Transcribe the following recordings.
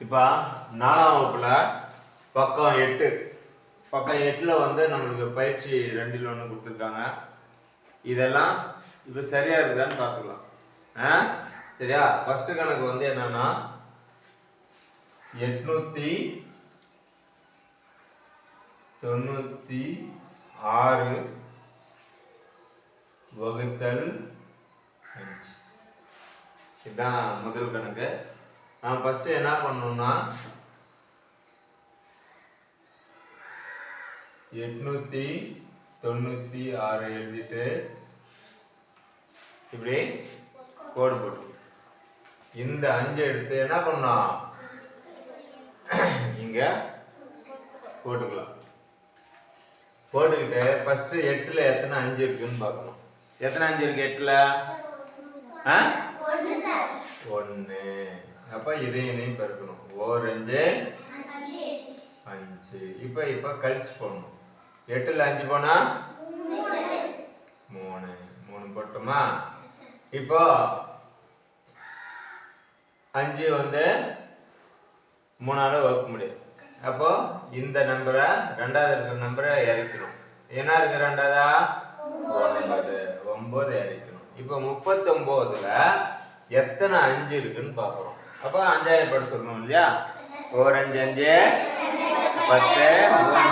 இப்போ நாலாம் வகுப்பில் பக்கம் எட்டு. பக்கம் எட்டில் வந்து நம்மளுக்கு பயிற்சி ரெண்டில் ஒன்று கொடுத்துருக்காங்க. இதெல்லாம் இப்போ சரியாக இருக்குதான்னு பார்த்துக்கலாம். ஆ? சரியா? ஃபஸ்ட்டு கணக்கு வந்து என்னன்னா எட்நூற்றி தொண்ணூற்றி ஆறு வகுத்தல் அஞ்சு இதுதான் முதல் கணக்கு. நான் ஃபர்ஸ்ட் என்ன பண்ணணும்னா எட்நூத்தி தொண்ணூத்தி ஆறு எழுதிட்டு இப்படி கோடு போட்டு. இந்த அஞ்சு எடுத்து என்ன பண்ணோம் இங்க போட்டுக்கலாம். போட்டுக்கிட்டு ஃபர்ஸ்ட் எட்டுல எத்தனை அஞ்சு இருக்குன்னு பார்க்கணும். எத்தனை அஞ்சு இருக்கு எட்டுல? ஆ? ஒன்று அப்போ இதையும் இதையும் பெருக்கணும். ஓர் அஞ்சு அஞ்சு. இப்போ இப்போ கழிச்சு போடணும். எட்டில் அஞ்சு போனா? மூணு. மூணு போட்டுமா? இப்போ அஞ்சு வந்து மூணால வகுக்க முடியும். அப்போ இந்த நம்பரை ரெண்டாவது இருக்கிற நம்பரை இறக்கணும். என்ன இருக்கு ரெண்டாவதா? ஒன்பது. ஒன்பது இறக்கணும். இப்போ முப்பத்தொம்போதுல எத்தனை அஞ்சு இருக்குன்னு பார்க்குறோம் அப்போ அஞ்சாயிரம் படம் சொல்லணும் இல்லையா? ஒரு அஞ்சு அஞ்சு. பத்து. மூணு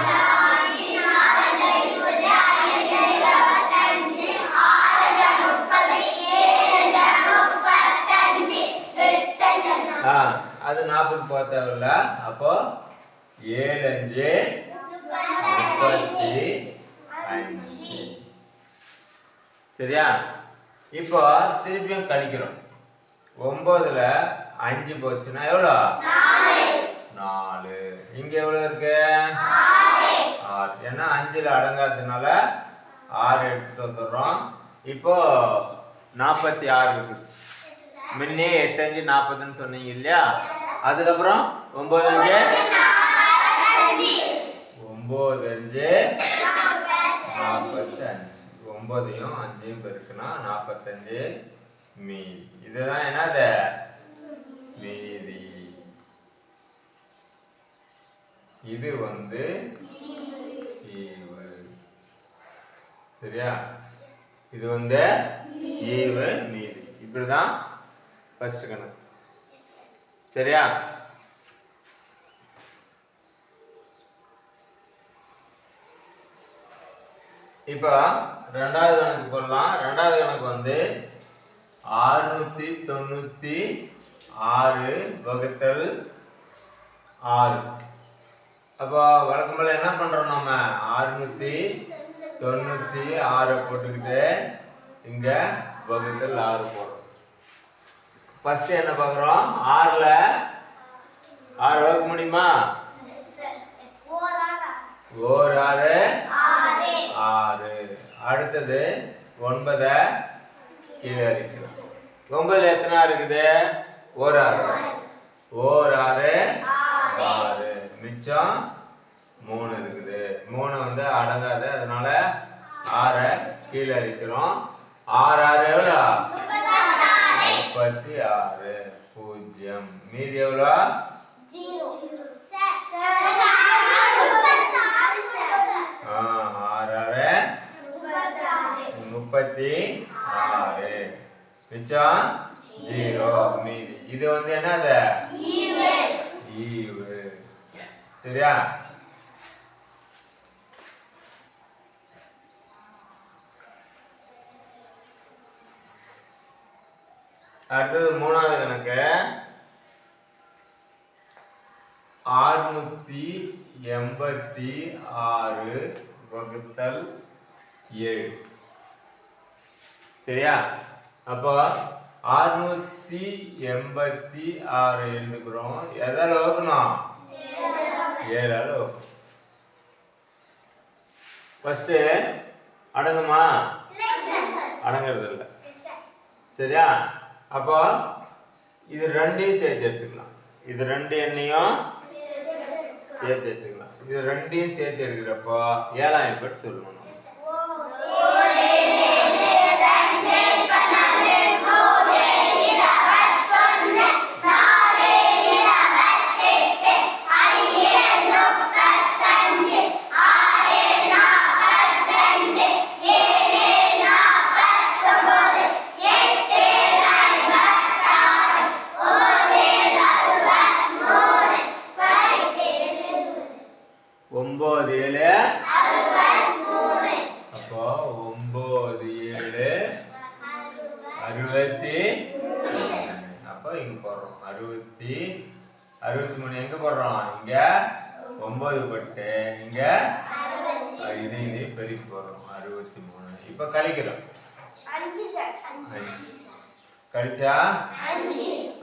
ஆ அது நாற்பது போக தேவையில்ல அப்போ ஏழு அஞ்சு. முப்பத்தி அஞ்சு. சரியா? இப்போ திருப்பியும் கழிக்கிறோம். ஒன்பதுல அஞ்சு போச்சுன்னா எவ்வளோ நாலு. இங்க எவ்வளவு இருக்கு? ஆறு. ஏன்னா அஞ்சுல அடங்காததுனால ஆறு எடுத்து வந்துடுறோம். இப்போ நாற்பத்தி ஆறு இருக்கு. முன்னே எட்டு அஞ்சு நாற்பதுன்னு சொன்னீங்க இல்லையா? அதுக்கப்புறம் ஒன்பது அஞ்சு? ஒன்பது அஞ்சு நாற்பத்தி அஞ்சு ஒன்பதையும் அஞ்சையும் பெருக்குனா நாற்பத்தஞ்சு மீ இதுதான் என்னது? மீதி இது வந்து ஈவு. சரியா? இது வந்து ஈவு மீதி இப்படிதான் ஃபர்ஸ்ட் கணக்கு. சரியா? இப்போ ரெண்டாவது கணக்கு போடலாம். ரெண்டாவது கணக்கு வந்து ஆறுநூத்தி தொண்ணூத்தி ஆறு வகுத்தல் ஆறு. அப்போ வழக்கம் போல என்ன பண்றோம் நம்ம ஆறுநூத்தி தொண்ணூத்தி ஆறை போட்டுக்கிட்டு இங்க வகுத்தல் ஆறு போடுறோம். ஃபர்ஸ்ட் என்ன பார்க்குறோம்? ஆறுல ஆறு வகுக்க முடியுமா? ஓர் ஆறு. ஆறு. அடுத்தது ஒன்பதை கீழே இருக்கிறோம் ஒன்பதுல எத்தனை ஆறு இருக்குது? ஓர் ஆறு. ஓர் ஆறு. ஆறு. மிச்சம் மூணு இருக்குது. மூணு வந்து அடங்காது. அதனால ஆறை கீழே இருக்கிறோம் ஆறு ஆறு எவ்வளோ? முப்பத்தி ஆறு. பூஜ்ஜியம். மீதி எவ்வளோ? ஆறு ஆறு. முப்பத்தி ஆறு. மிச்சம் ஜீரோ. மீதி. இது வந்து என்னது? ஈவு. சரியா? அடுத்தது மூணாவது கணக்கு. ஆறுநூத்தி எண்பத்தி ஆறு வகுத்தல் ஏழு. சரியா? அப்போ அறுநூத்தி எண்பத்தி ஆறு எழுதுக்கிறோம் எதால வகுக்கணும் ஏழால வகுக்கணும் ஃபர்ஸ்ட் அடங்குமா? அடங்குறது இல்லை. சரியா? அப்போ இது ரெண்டையும் சேர்த்து எடுத்துக்கலாம். இது ரெண்டு எண்ணையும் சேர்த்து எடுத்துக்கலாம். இது ரெண்டையும் சேர்த்து எடுக்கிறப்போ ஏழாயிரம் பேர் சொல்லணும் இங்க இது இது பெருக்கி போடுறோம் அறுபத்தி மூணு இப்ப கழிக்கிறோம். கழிச்சா?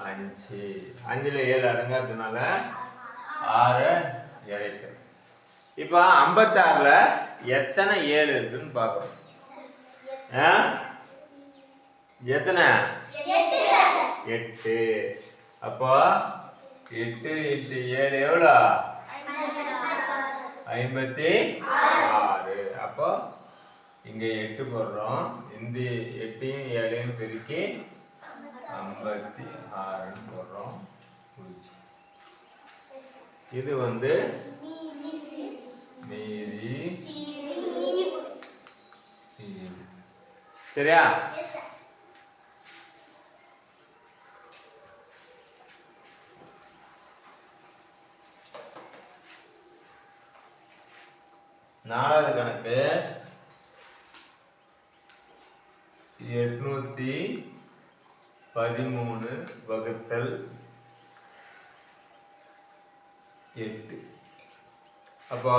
அஞ்சு. அஞ்சுல ஏழு அடங்காததுனால ஆறு இறைக்கிறோம். இப்போ ஐம்பத்தாறுல எத்தனை ஏழு இருக்குன்னு பார்க்கணும் ஆ? எத்தனை? எட்டு. அப்போ எட்டு எட்டு ஏழு எவ்வளோ? ஐம்பத்தி ஆறு. அப்போ இங்க எட்டு போடுறோம். இந்த எட்டையும் ஏழையும் பெருக்கி ஐம்பத்தி ஆறுன்னு போடுறோம். இது வந்து மீதி. சரியா? பதிமூணு வகுத்தல் எட்டு. அப்போ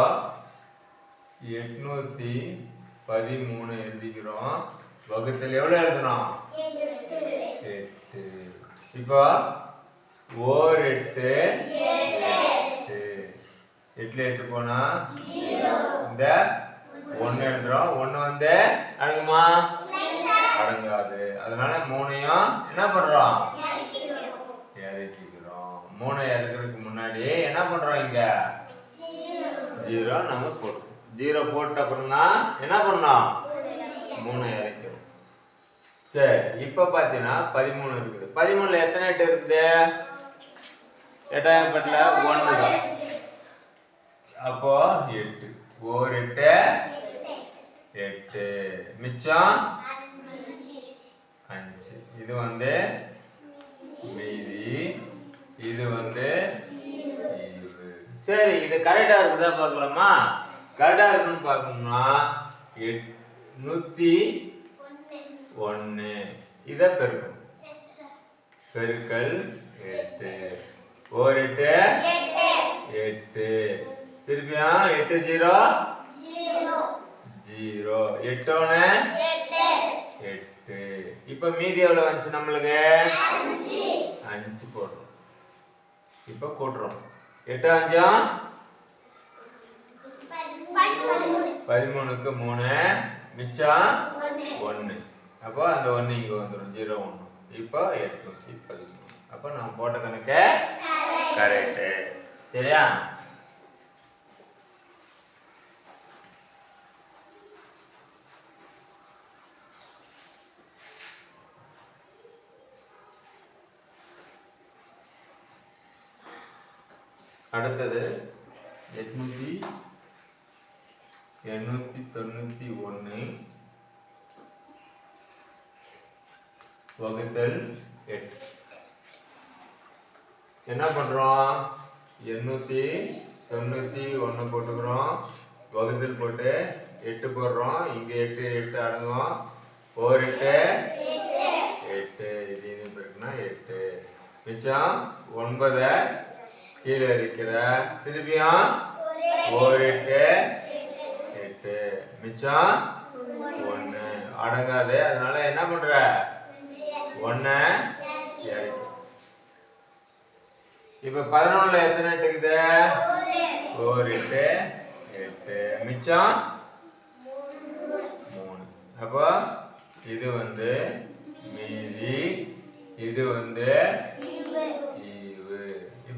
எட்நூத்தி பதிமூணு எழுதிக்கிறோம். வகுத்தல் எவ்வளோ எழுதணும்? எட்டு. இப்போ ஓர் எட்டு. எட்டு எட்டுல எட்டு போனா? இந்த ஒன்று எழுதுறோம். ஒன்று வந்து அடங்குமா அடங்காது. அதனால மூணையும் என்ன பண்றோம்? இறக்கிக்கிறோம். மூணை இறக்குறதுக்கு முன்னாடி என்ன பண்றோம் இங்க? ஜீரோ நம்ம போட்டோம் ஜீரோ போட்ட அப்புறம் தான் என்ன பண்ணோம்? மூணை இறக்கிறோம். சரி இப்போ பார்த்தீங்கன்னா பதிமூணு இருக்குது. பதிமூணுல எத்தனை எட்டு இருக்குது? எட்டாயிரம் பட்டில் ஒன்று தான். அப்போ எட்டு. ஓர் எட்டு. எட்டு. மிச்சம் இது வந்து மீதி. இது வந்து. சரி இது கரெக்டா இருக்குதா பார்க்கலாமா? கரெக்டா இருக்குன்னு பார்க்கணும்னா எட்நூத்தி ஒன்று இதை பெருக்கணும். பெருக்கல் எட்டு. ஓர் எட்டு. எட்டு. திருப்பியும் எட்டு ஜீரோ? ஜீரோ. எட்டோன்னு? எட்டு. இப்ப மீதி எவ்வளவு வந்துச்சு நம்மளுக்கு? அஞ்சு. போடுறோம். இப்ப கூட்டுறோம். எட்டு அஞ்சும் பதிமூணுக்கு மூணு. மிச்சம் ஒன்று அப்போ அந்த ஒன்று இங்கே வந்துடும் ஜீரோ ஒன்று இப்போ எட்நூத்தி பதிமூணு. அப்போ நம்ம போட்ட கணக்கு கரெக்டு. சரியா? அடுத்தது எட்நூத்தி எண்ணூத்தி தொண்ணூத்தி ஒன்று வகுத்தல் எட்டு. என்ன பண்றோம்? எண்ணூத்தி தொண்ணூத்தி ஒன்று போட்டுக்கிறோம். வகுத்தல் போட்டு எட்டு போடுறோம். இங்க எட்டு எட்டு அடங்கும். ஓர் எட்டு. எட்டு. இது இது இருக்குன்னா எட்டு. மிச்சம் ஒன்பதை கீழே இருக்கிற திருப்பியும் ஓரிட்டு எட்டு. எட்டு மிச்சம் ஒன்று அடங்காது. அதனால என்ன பண்ற? ஒன்று இறக்கி இப்போ பதினொன்றில் எத்தனை எட்டுக்குது? ஓரிட்டு எட்டு எட்டு. மிச்சம் மூணு. அப்போ இது வந்து மீதி இது வந்து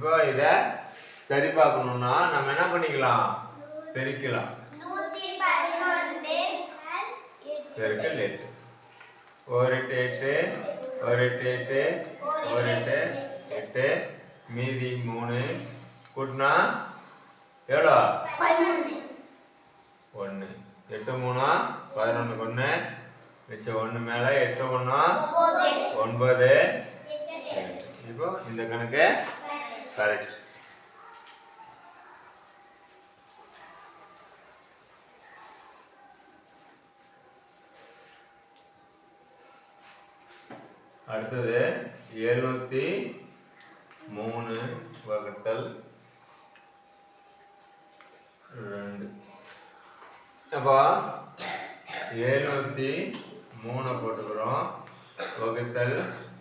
இப்போ இதை சரி பார்க்கணும்னா நம்ம என்ன பண்ணிக்கலாம்? பெருக்கலாம். பெருக்கல் எட்டு. ஒரு எட்டு எட்டு. ஒரு எட்டு எட்டு. ஒரு எட்டு எட்டு. மீதி மூணு. கூட்டினா எவ்வளோ? ஒன்று. எட்டு மூணா? பதினொன்று. ஒன்று. மிச்சம் ஒன்று மேலே எட்டு ஒன்றா ஒன்பது. இப்போ இந்த கணக்கு கரெக்ட் அடுத்தது எழுநூத்தி மூணு வகுத்தல் ரெண்டு. அப்போ எழுநூத்தி மூணு போட்டுக்கிறோம். வகுத்தல்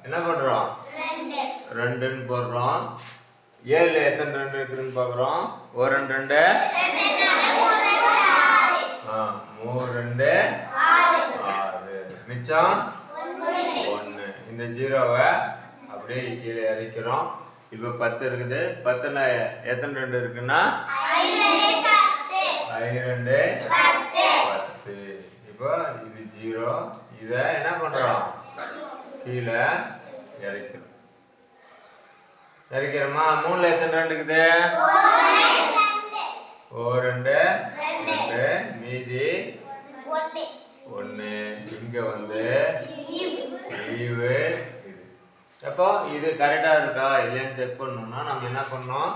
என்ன பண்றோம் ரெண்டு. ரெண்டுன்னு போடுறோம். ஏழுல எத்தனை ரெண்டு இருக்குதுன்னு பார்க்குறோம். ஒரு ரெண்டு ரெண்டு. ஆ மூணு ரெண்டு. ஆறு. மிச்சம்? ஒன்று. இந்த ஜீரோவை அப்படியே கீழே இறக்கிறோம் இப்போ பத்து இருக்குது. பத்தில் எத்தனை ரெண்டு இருக்குன்னா? ஐ ரெண்டு. பத்து. இப்போ இது ஜீரோ. இதை என்ன பண்ணுறோம்? கீழே இறக்கிறோம். இறக்கிறோமா மூணுல எத்தனை ரெண்டு இருக்குது? ஓ ரெண்டு. ரெண்டு. மீதி? ஒன்று இங்கே வந்து லீவு. இது அப்போ இது கரெக்டாக இருக்கா? இல்லையான்னு செக் பண்ணணும்னா நம்ம என்ன பண்ணோம்?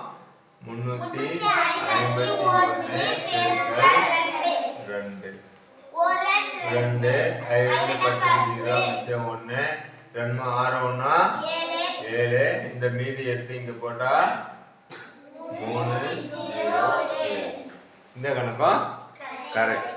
முந்நூற்றி ஐம்பத்தி ஒன்று ரெண்டு. ரெண்டு ஐந்து பத்து ஜீரோ மிச்சம் ஒன்று ரெண்டு ஆறு ஒன்றா ஏழு. இந்த மீதி எடுத்து இங்கே போட்டால் மூணு இந்த கணக்கும் கரெக்ட்